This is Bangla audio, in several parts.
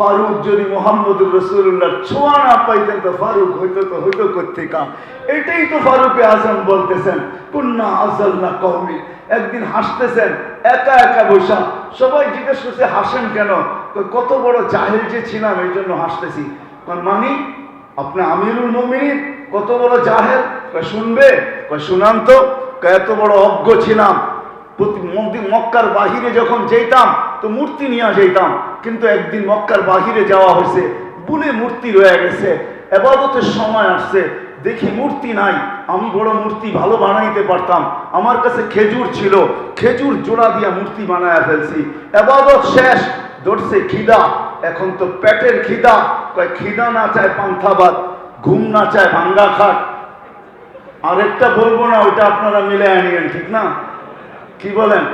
ফারুক যদি মোহাম্মদুর রসুল্লাহ ছোঁয়া না পাইতেন, তো ফারুক হইতো তো হইতো কাম এটাই তো ফারুকে আজম বলতেছেন। কুন্না আজল না কৌমি একদিন হাসতেছেন, একা একা বৈশা সবাই জিজ্ঞেস করছে, হাসেন কেন? কত বড় জাহেল যে ছিলাম, এই জন্য হাসতেছি। কারণ মানি, আপনি আমিরুল মমিনিন? কত বড় জাহেল? শুনবে? শুনান তো এত বড় অজ্ঞ ছিলাম। মক্কার বাহিরে যখন যেতাম, তো মূর্তি নিয়ে যেতাম। কিন্তু একদিন মক্কার বাহিরে যাওয়া হয়েছে, বুনে মূর্তি রয়ে গেছে এবাদতের সময় আসছে। দেখি মূর্তি নাই, আমি বড় মূর্তি ভালো বানাইতে পারতাম। আমার কাছে খেজুর ছিল, খেজুর জোড়া দিয়া মূর্তি বানায় ফেলছি। এবাদত শেষ ধরছে খিদা, এখন তো পেটের খিদা। কয়, খিদা না চায় পান্থাবাদ ঘুম না চায় ভাঙ্গা খাট। আরেকটা বলব না, ওইটা আপনারা মিলে আনিয়েন ঠিক না? কি বলেন?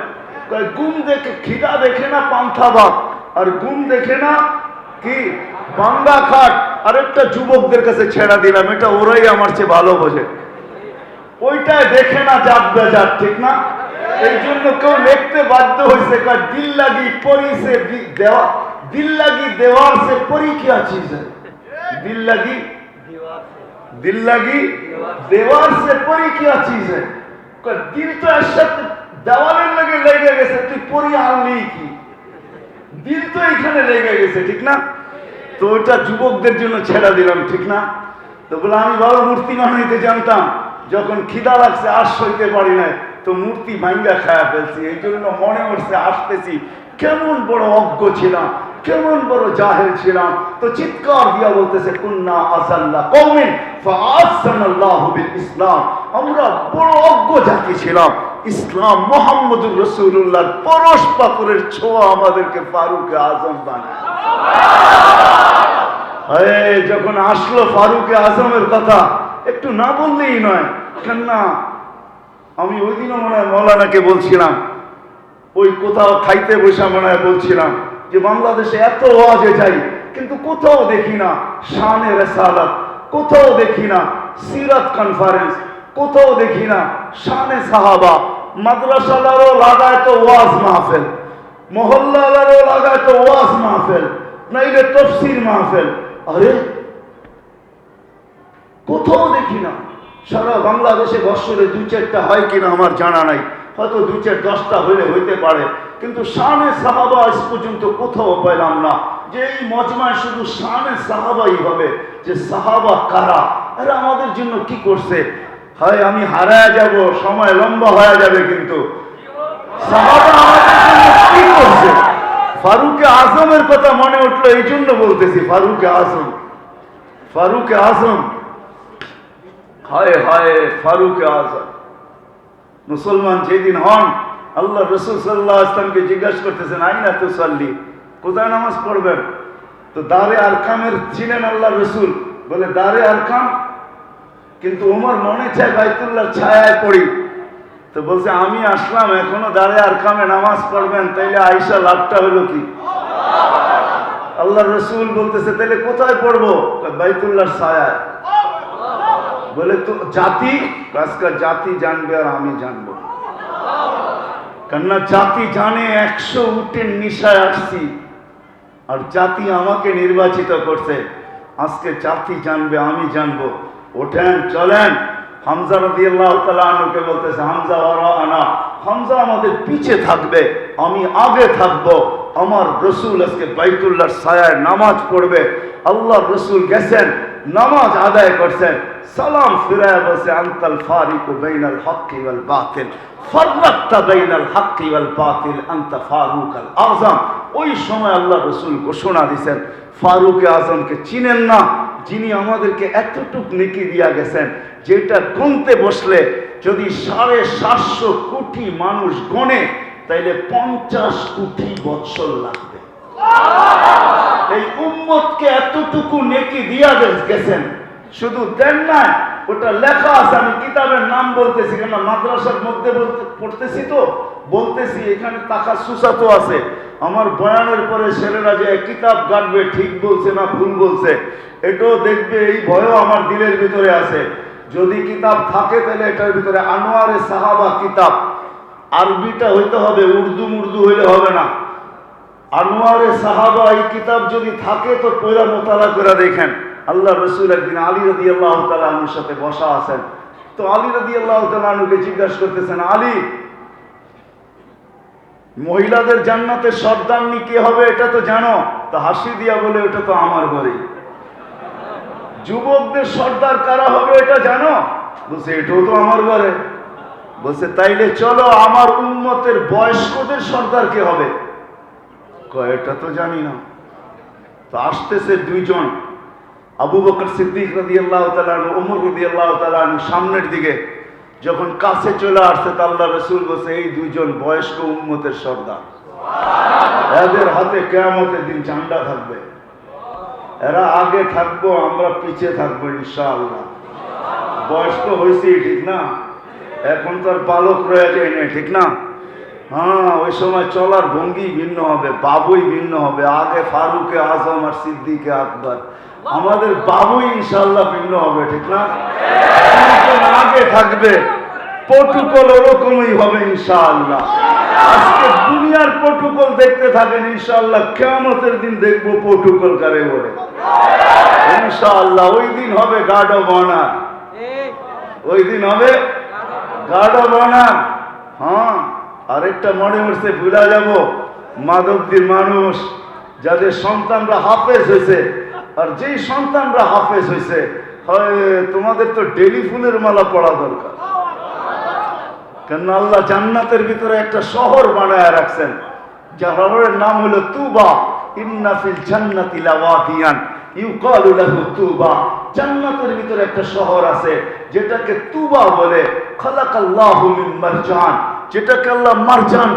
গুম দেখে খিদা দেখে না পান্থা ভাব আর গুম দেখে না কি? বাংলা খাট। আর একটা যুবকদের কাছে ছেড়া দিলাম, এটা ওরাই আমার চেয়ে ভালো বোঝে। ওইটায় দেখে না জাত বেজাত, ঠিক না? এই জন্য কেউ লিখতে বাধ্য হয়েছে কার দিল লাগি পরিছে দেওয়া। দিল লাগি দেওয়ার সে পরি কিয়া চিজ দিল লাগি দিল লাগি দেওয়ার সে পরি কিয়া চিজ দিল তো এর সাথে দেওয়ালের লাগে লেগে গেছে, তুই পরি আনলি কি? দিল তো এখানে লেগে গেছে, ঠিক না? তো ওটা যুবকদের জন্য ছেড়া দিলাম, ঠিক না? তো বলে, আমি ভালো মূর্তি বানাইতে জানতাম, যখন খিদা লাগছে, আর সইতে পারি না তো মূর্তি ভাঙ্গা খায়া ফেলছি, এই জন্য মনে হচ্ছে আসতেছি, কেমন বড় অজ্ঞ ছিলাম, কেমন বড় জাহেল ছিলাম। তো চিৎকার দিয়া বলতেছে, কুন্না আসাল্লাহ বিল ইসলাম। আমরা বড় অজ্ঞ জাতি ছিলাম। ইসলাম মোহাম্মদুর রসুল্লাহর পরশ পাথরের ছোঁয়া আমাদেরকে ফারুক আজম বানায়। যখন আসলো ফারুক আজমের কথা, একটু না বললেই নয় কেন না আমি ওই দিনও মনে হয় মৌলানাকে বলছিলাম, ওই কোথাও খাইতে বসে মনে হয় বলছিলাম যে বাংলাদেশে এত ওয়াজে যাই, কিন্তু কোথাও দেখি না শানে রেসালাত, কোথাও দেখি না সিরাত কনফারেন্স, কোথাও দেখি না শানে সাহাবা মাদ্রাসালারও লাগায় তো ওয়াজ মাহফিল, মহল্লালারও লাগায় তো ওয়াজ মাহফিল নাইলে তফসির মাহফিল। আরে, কোথাও দেখি না, সারা বাংলাদেশে বৎসরে দুই চারটা হয় কিনা আমার জানা নাই, হয়তো দুই চার দশটা হইলে হইতে পারে, কিন্তু শানে সাহাবা আজ পর্যন্ত কোথাও পেলাম না, যে এই মজমায় শুধু শানে সাহাবাই হবে, যে সাহাবা কারা, এরা আমাদের জন্য কি করছে? হয় আমি হারায় যাব, সময় লম্বা হয়ে যাবে কিন্তু। ফারুকে আজমের কথা মনে উঠল, এই জন্য বলতেছি, ফারুকে আজম। ফারুক আজম। হায় হায়, ফারুক আজম। মুসলমান যেদিন হন, আল্লাহ রসুল সাল্লাহ আসলামকে জিজ্ঞাসা করতেছেন, আইনা তো সাল্লি কোথায় নামাজ পড়বেন? তো দারে আরকামের ছিলেন আল্লাহ রসুল। বলে, দারে আরকাম কিন্তু ওমর মনে চায় বাইতুল্লাহ ছায়ায় পড়ি। তো বলছে আমি আসলাম এখনও দাঁড়ে আর কামে নামাজ পড়বেন তাইলে আইসা লাভটা হলো কি? আল্লাহ রসুল বলতেছে তাহলে কোথায় পড়ব? কয়, বাইতুল্লাহর ছায়ায়। বলে তো জাতি? আজকাল জাতি জানবে আর আমি জানব। কেননা জাতি জানে একশো উটের নিশায় আসছি আর জাতি আমাকে নির্বাচিত করছে। আজকে জাতি জানবে আমি জানব। ওঠেন, চলেন। হামজা রদি আল্লাহ তালুকে বলতেছে, হামজা আনা হামজা আমাদের পিছে থাকবে, আমি আগে থাকব। আমার রসুল আজকে বাইতুল্লাহর ছায়ায় নামাজ পড়বে। আল্লাহ রসুল গেছেন, নামাজ আদায় করছেন। সালাম ফিরায় বসে আন্তাল ফারিক বাইনাল হক্কি ওয়াল বাতিল। ফাররাক্তা বাইনাল হক্কি ওয়াল বাতিল, আনতা ফারুক আল আযম। ওই সময় আল্লাহ রসুল ঘোষণা দিয়েছেন ফারুক আজমকে চিনেন না যিনি আমাদেরকে এতটুক নেকি দিয়া গেছেন, যেটা গুনতে বসলে যদি সাড়ে সাতশো কোটি মানুষ গনে, তাইলে পঞ্চাশ কোটি বৎসর লাগবে। এই উম্মতকে এতটুকু নেকি দিয়া গেছেন, শুধু দেন না ওটা লেখা আছে, আমি কিতাবের নাম বলতেছি কেন মাদ্রাসার মধ্যে বলতে, পড়তেছি তো, বলতেছি, এখানে টাকা সুসাতো আছে। আমার বয়ানের পরে ছেলেরা যে কিতাব কাটবে ঠিক বলছে না ভুল বলছে, এটাও দেখবে, এই ভয়ও আমার দিলের ভিতরে আছে। যদি কিতাব থাকে তাহলে এটার ভিতরে আনোয়ারে সাহাবা কিতাব। আরবিটা হইতে হবে, উর্দু মুর্দু হইলে হবে না। আনোয়ারে সাহাবা এই কিতাব যদি থাকে তো পয়লা মোতালা করে দেখেন। আল্লাহ রসুল একদিন আলী রদি আল্লাহ তালুর সাথে বসা আছেন। তো আলী রদি আল্লাহ তালুকে জিজ্ঞাসা করতেছেন, আলী, মহিলাদের জান্নাতে সর্দারনি কে হবে এটা তো জানো? তো হাসি দিয়া বলে, ওটা তো আমার ঘরে যুবকদের সর্দার কারা হবে এটা জানো? বলছে, এটাও তো আমার ঘরে বলছে, তাইলে চলো আমার উন্মতের বয়স্কদের সর্দার কে হবে? এটা তো জানি না। তো আসতেছে দুইজন। আবু বকর সিদ্দিক রদি আল্লাহ তালানু ওমর রদি আল্লাহ তালানু সামনের দিকে যখন কাছে চলে আসছে আল্লাহ রসুল বসে এই দুইজন বয়স্ক উন্মতের সর্দার। এদের হাতে কেয়ামতের দিন ঝান্ডা থাকবে। এরা আগে থাকব, আমরা পিছে থাকব, ইনশাআল্লাহ। বয়স তো হয়েছি ঠিক না? এখন তো আর পালক রয়ে যায় না ঠিক না? হ্যাঁ ওই সময় চলার ভঙ্গি ভিন্ন হবে, বাবুই ভিন্ন হবে। আগে ফারুকে আজম আর সিদ্দিকে আকবর। আমাদের বাবুই ইনশাল্লাহ ভিন্ন হবে ঠিক না? আগে থাকবে প্রটোকল ওরকমই হবে ইনশাআল্লাহ। আজকে দুনিয়ার প্রটোকল দেখতে থাকেন ইনশাআল্লাহ কেমতের দিন দেখব প্রটোকল কারে বলে। ইনশাআল্লাহ ওই দিন হবে গার্ড অফ অনার ওই দিন হবে গার্ড অফ অনার হ্যাঁ আরেকটা মনে হচ্ছে ভুলা যাব। মাধবদীর মানুষ যাদের সন্তানরা হাফেজ হয়েছে আর যেই সন্তানরা হাফেজ হয়েছে হয়, তোমাদের তো ডেলি ফুলের মালা পড়া দরকার। কেন আল্লাহ জান্নাতের ভিতরে একটা শহর বানায় রাখছেন নাম হলো তুবা। ইন্নাফিল জান্নাতি জান্নাতের ভিতরে একটা শহর আছে, যেটাকে তুবা বলে।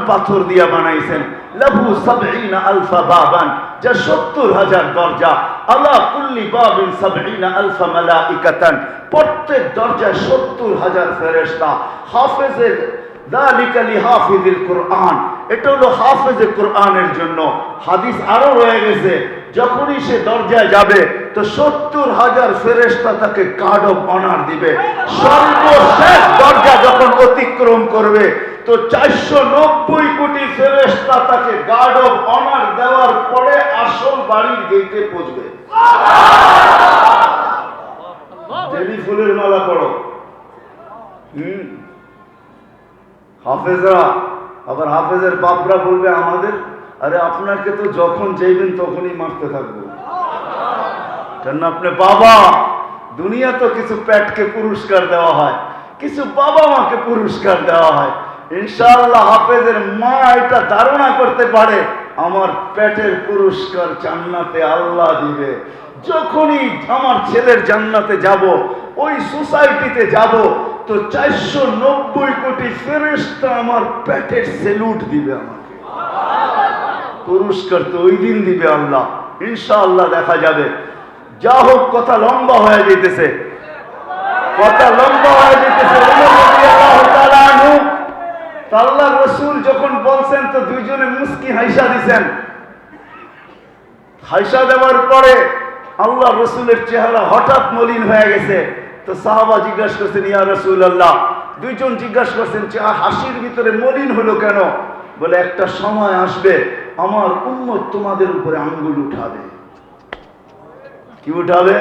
পাথর দিয়া বানাইছেন। লাহু আলফা বাবান, যা সত্তর হাজার দরজা। বাবিন প্রত্যেক দরজায় সত্তর হাজার ফেরেশতা হাফেজের কোরআন। এটা হলো হাফেজে কোরআনের জন্য। হাদিস আরও রয়ে গেছে, যখনই সে দরজায় যাবে, তো সত্তর হাজার ফেরেশতা তাকে গার্ড অফ অনার দিবে। সর্বশেষ দরজা যখন অতিক্রম করবে তো চারশো নব্বই কোটি ফেরেশতা তাকে গার্ড অফ অনার দেওয়ার পরে আসল বাড়ির গেটে পৌঁছবে। দেবী ফুলের মালা পড়ো। হুম। হাফেজরা আবার হাফেজের বাপরা বলবে আমাদের আরে আপনাকে তো যখন যাইবেন তখনই মারতে থাকব। কেন আপনি বাবা দুনিয়া তো কিছু প্যাটকে পুরস্কার দেওয়া হয় কিছু বাবা মাকে পুরস্কার দেওয়া হয়। ইনশাআল্লাহ হাফেজের মা এটা ধারণা করতে পারে, আমার পেটের পুরস্কার জান্নাতে আল্লাহ দিবে। যখনই আমার ছেলের জান্নাতে যাব, ওই সোসাইটিতে যাব, তো চারশো নব্বই কোটি ফেরেস্তা আমার পেটের সেলুট দিবে আমাকে। পুরস্কার তো ওই দিন দিবে আল্লাহ, ইনশাআল্লাহ দেখা যাবে। যা হোক, কথা লম্বা হয়ে যেতেছে কথা লম্বা হয়ে যেতেছে আল্লাহ রসুল যখন বলছেন, তো দুইজনে মুস্কি হাইসা দিছেন। হাইসা দেওয়ার পরে আল্লাহ রসুলের চেহারা হঠাৎ মলিন হয়ে গেছে। তো সাহাবা জিজ্ঞাসা করছেন, ইয়া রসুল আল্লাহ দুইজন জিজ্ঞাসা করছেন হাসির ভিতরে মলিন হলো কেন? বলে, একটা সময় আসবে, আমার উম্মত তোমাদের উপরে আঙ্গুল উঠাবে। কি উঠাবে?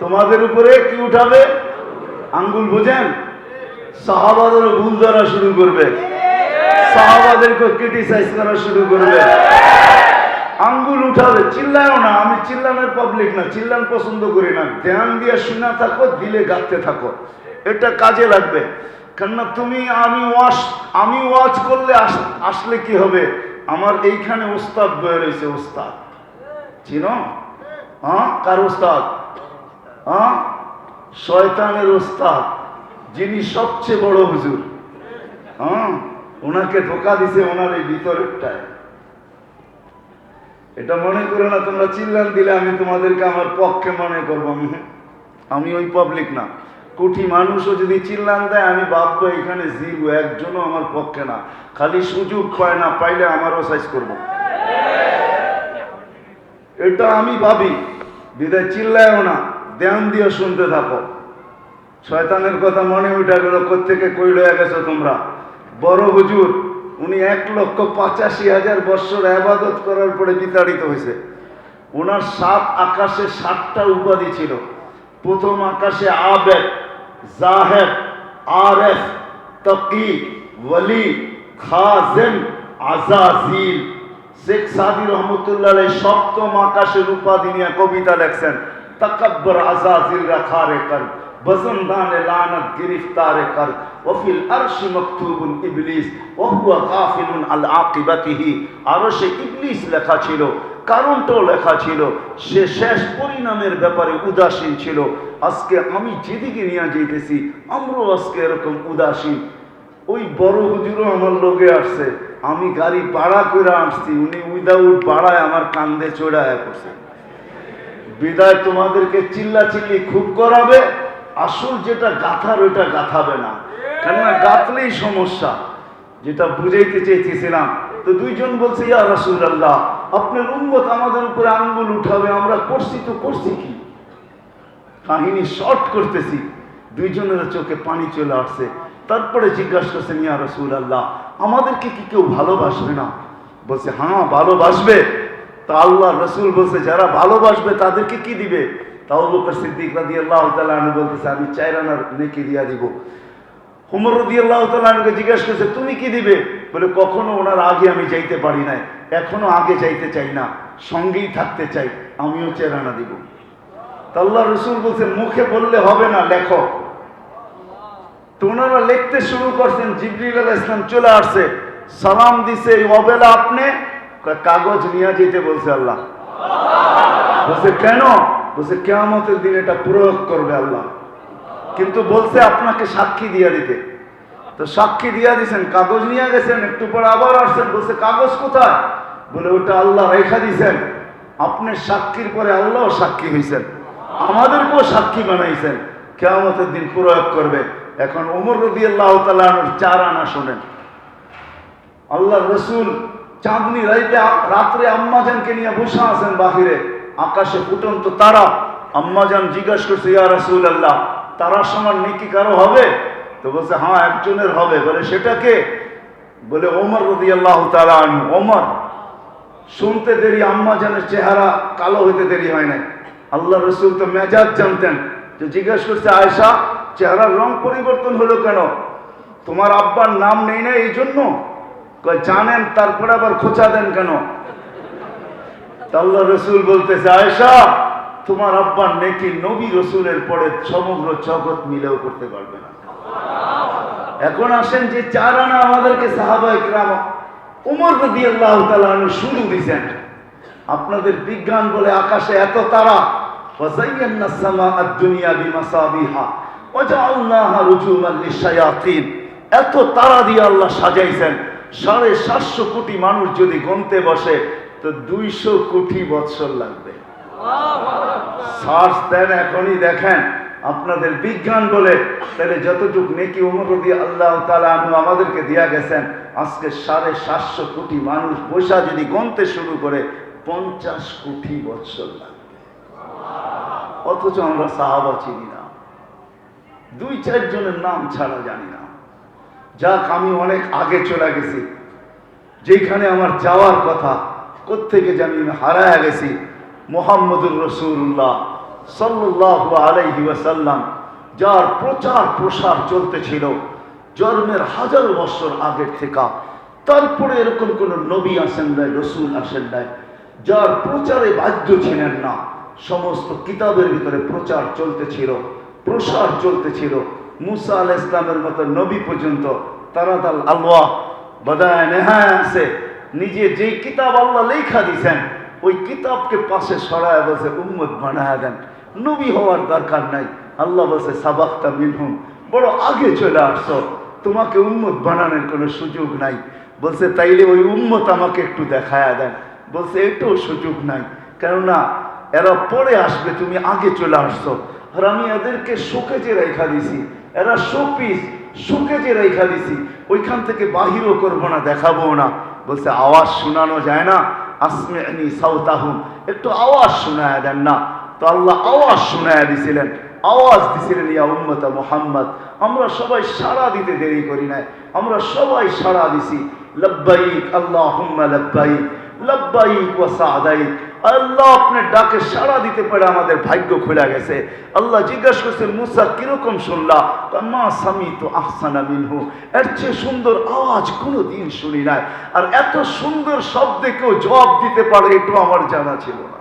তোমাদের উপরে কি উঠাবে? আঙ্গুল বুঝেন? সাহাবাদেরও ভুল ধরা শুরু করবে। সাহাবাদেরকে ক্রিটিসাইজ করা শুরু করবে। আঙ্গুল উঠাবে, চিল্লায়ও না, আমি চিল্লানোর পাবলিক না, চিল্লান পছন্দ করি না। ধ্যান দিয়ে শোনা থাকো, দিলে গাতে থাকো। এটা কাজে লাগবে। কেননা তুমি, আমি ওয়াশ, আমি ওয়াজ করলে আস- আসলে কি হবে? আমার এইখানে উস্তাদ বয়ে রয়েছে উস্তাদ চিনো? হ্যাঁ? কার উস্তাদ হ্যাঁ? শয়তানের উস্তাদ যিনি সবচেয়ে বড় হুজুর। হ্যাঁ ওনাকে ধোকা দিছে ওনার এই ভিতরেরটায়। এটা মনে করো না তোমরা চিল্লান দিলে আমি তোমাদেরকে আমার পক্ষে মনে করব। উম, আমি ওই পাবলিক না। কোটি মানুষও যদি চিল্লান দেয় আমি ভাববো এখানে জিরো একজনও আমার পক্ষে না। খালি সুযোগ পায় না পাইলে আমারও সাইজ করব। এটা আমি ভাবি। বিদায় চিল্লায়ও না ধ্যান দিয়ে শুনতে থাকো। শয়তানের কথা মনে উঠে গেল কোথেকে কই লয়ে গেছো তোমরা? বড় হুজুর, উনি এক লক্ষ পঁচাশি হাজার বৎসর আবাদত করার পরে বিতাড়িত হয়েছে। ওনার সাত আকাশে সাতটা উপাধি ছিল। প্রথম আকাশে আবেদ, জাহেদ, আরেফ, তকি, ওয়ালি খাজেম আজাজিল। শেখ সাদি রহমতুল্লাহ সপ্তম আকাশের উপাধি নিয়ে কবিতা লেখছেন, তকব্বর আজাজিল রাখারে কর বজনদান লানত গিরফতার কর। ওফিল আরশ মকতুবুন ইবলিস, ওহুয়া গাফিলুন আল আকিবাতিহি। আরশে ইবলিস লেখা ছিল কারণটাও লেখা ছিল, সে শেষ পরিণামের ব্যাপারে উদাসীন ছিল। আজকে আমি যেদিকে নিয়ে যেতেছি আমরাও আজকে এরকম উদাসীন। ওই বড় হুজুরও আমার লোকে আসছে, আমি গাড়ি ভাড়া করে আসছি উনি উইদাউট ভাড়ায় আমার কান্দে চড়ায় করছে বিদায় তোমাদেরকে চিল্লা চিল্লি খুব করাবে। আসল যেটা গাথার, ওইটা গাথাবে না। কেননা গাথলেই সমস্যা। যেটা বুঝাইতে চেয়েছিলাম তো দুইজন বলছে, ইয়া রসুল আল্লাহ আপনার উন্মত আমাদের উপরে আঙ্গুল উঠাবে, আমরা করছি তো করছি কি? কাহিনী শর্ট করতেছি। দুইজনের চোখে পানি চলে আসছে। তারপরে জিজ্ঞাসা করছেন, ইয়া রসুল আল্লাহ আমাদেরকে কি কেউ ভালোবাসবে না? বলছে হ্যাঁ ভালোবাসবে। তা আল্লাহ রসুল বলছে, যারা ভালোবাসবে তাদেরকে কি দিবে? তাও বকর সিদ্দিক রাদি আল্লাহ তালু বলতেছে, আমি চাইরানার নেকি দিয়া দিব। হুমর রদি আল্লাহ তালুকে জিজ্ঞাসা করছে, তুমি কি দিবে? বলে, কখনো ওনার আগে আমি যাইতে পারি নাই, এখনও আগে যাইতে চাই না, সঙ্গেই থাকতে চাই, আমিও চেরানা দিব। আল্লাহ রসুল বলছে, মুখে বললে হবে না, লেখো। তো ওনারা লিখতে শুরু করছেন, জিবরিল ইসলাম চলে আসছে, সালাম দিছে অবেলা আপনি? কাগজ নিয়ে যেতে বলছে আল্লাহ। বলছে, কেন? বলছে, কেয়ামতের দিন এটা প্রয়োগ করবে আল্লাহ। কিন্তু বলছে, আপনাকে সাক্ষী দিয়ে দিতে। তো সাক্ষী দিয়ে দিছেন, কাগজ নিয়ে গেছেন, একটু পর আবার আসছেন, বলছে, কাগজ কোথায়? বলে, ওটা আল্লাহ রেখা দিছেন। আপনি সাক্ষীর পরে আল্লাহ সাক্ষী হয়েছেন আমাদেরকেও সাক্ষী বানাইছেন। কেয়ামতের দিন প্রয়োগ করবে। এখন ওমর রদি আল্লাহ তালানোর চার আনা শোনেন। আল্লাহ রসুল চাঁদনি রাইতে রাত্রে আম্মাজানকে নিয়ে বসে আছেন বাহিরে। আকাশে ফুটন্ত তারা। আম্মাজান জিজ্ঞাসা করছে, ইয়া রসুল আল্লাহ তারার সমান নেকি কারও হবে? তো বলছে হ্যাঁ একজনের হবে। বলে, সেটা কে? বলে, ওমর রদি আল্লাহ তালানু ওমর, শুনতে দেরি, আম্মাজানের চেহারা কালো হইতে দেরি হয় নাই। আল্লাহ রসুল তো মেজাজ জানতেন যে জিজ্ঞেস করছে আয়সা চেহারার রং পরিবর্তন হলো কেন? তোমার আব্বার নাম নেই না এই জন্য জানেন, তারপরে আবার খোঁচা দেন কেন? আল্লাহ রসুল বলতেছে আয়সা তোমার আব্বার নেকি নবী রসুলের পরে সমগ্র জগৎ মিলেও করতে পারবে না। এখন আসেন যে চার আনা আমাদেরকে সাহাবা উমর রদি আল্লাহ তালু শুরু দিয়েছেন। আপনাদের বিজ্ঞান বলে আকাশে এত তারা এত তারা দিয়ে আল্লাহ সাজাইছেন। সাড়ে সাতশো কোটি মানুষ যদি গণতে বসে তো দুইশো কোটি বৎসর লাগবে। সার্চ দেন এখনই দেখেন আপনাদের বিজ্ঞান বলে তাহলে যতটুকু নেকি রদি আল্লাহ তালা আমাদেরকে দিয়া গেছেন আজকে সাড়ে সাতশো কোটি মানুষ বসা যদি গনতে শুরু করে পঞ্চাশ কোটি বৎসর লাগবে। অথচ আমরা সাহাবা চিনি না। দুই চারজনের নাম ছাড়া জানি না। যাক আমি অনেক আগে চলে গেছি। যেখানে আমার যাওয়ার কথা কোত্থেকে জানি হারায় গেছি? মোহাম্মদুর রসুল্লাহ সাল্লাহ আলাইহি ওয়াসাল্লাম, যার প্রচার প্রসার চলতেছিল জন্মের হাজার বছর আগের থেকে। তারপরে এরকম কোন নবী আসেন নাই, রসুল আসেন নাই, যার প্রচারে বাধ্য ছিলেন না। সমস্ত কিতাবের ভিতরে প্রচার চলতেছিল, প্রসার চলতেছিল। মুসা আল ইসলামের মতো নবী পর্যন্ত তারাদাল আল্লাহ বদায় নেহায় আছে। নিজে যেই কিতাব আল্লাহ লেখা দিছেন, ওই কিতাবকে পাশে সরায় বসে উম্মত বানায় দেন। নবী হওয়ার দরকার নাই। আল্লাহ বসে সাবাক্তা মিনহুম। বড় আগে চলে আসছো। তোমাকে উম্মত বানানোর কোনো সুযোগ নাই। বলছে, তাইলে ওই উম্মত আমাকে একটু দেখায় দেন। বলছে, এটাও সুযোগ নাই। কেননা, এরা পরে আসবে, তুমি আগে চলে আসছো। আর আমি এদেরকে শোকেজে রেখা দিছি। এরা শোপিস, শোকেজে রেখা দিছি। ওইখান থেকে বাহিরও করব না দেখাবো না। বলছে, আওয়াজ শোনানো যায় না। আসমে সাউতাহুম। একটু আওয়াজ শোনায় দেন না। তো আল্লাহ আওয়াজ শোনায় দিছিলেন। আওয়াজ দিছিলেন, ইয়া উম্মতা মোহাম্মদ, আমরা সবাই সাড়া দিতে দেরি করি নাই। আমরা সবাই সাড়া দিছি। লব্বাইক আল্লাহ লব্বাইক লব্বাইক ওয়া সাদাইক আল্লাহ আপনার ডাকে সাড়া দিতে পারে আমাদের ভাগ্য খুলে গেছে। আল্লাহ জিজ্ঞাসা করছে মুসা কীরকম শুনলা? মা স্বামী তো আহসানা মিনহু। এর চেয়ে সুন্দর আওয়াজ কোনো দিন শুনি নাই। আর এত সুন্দর শব্দে কেউ জবাব দিতে পারে এটু আমার জানা ছিল না।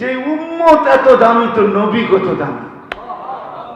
যে উম্মত এত দামি তো নবী কত দামি?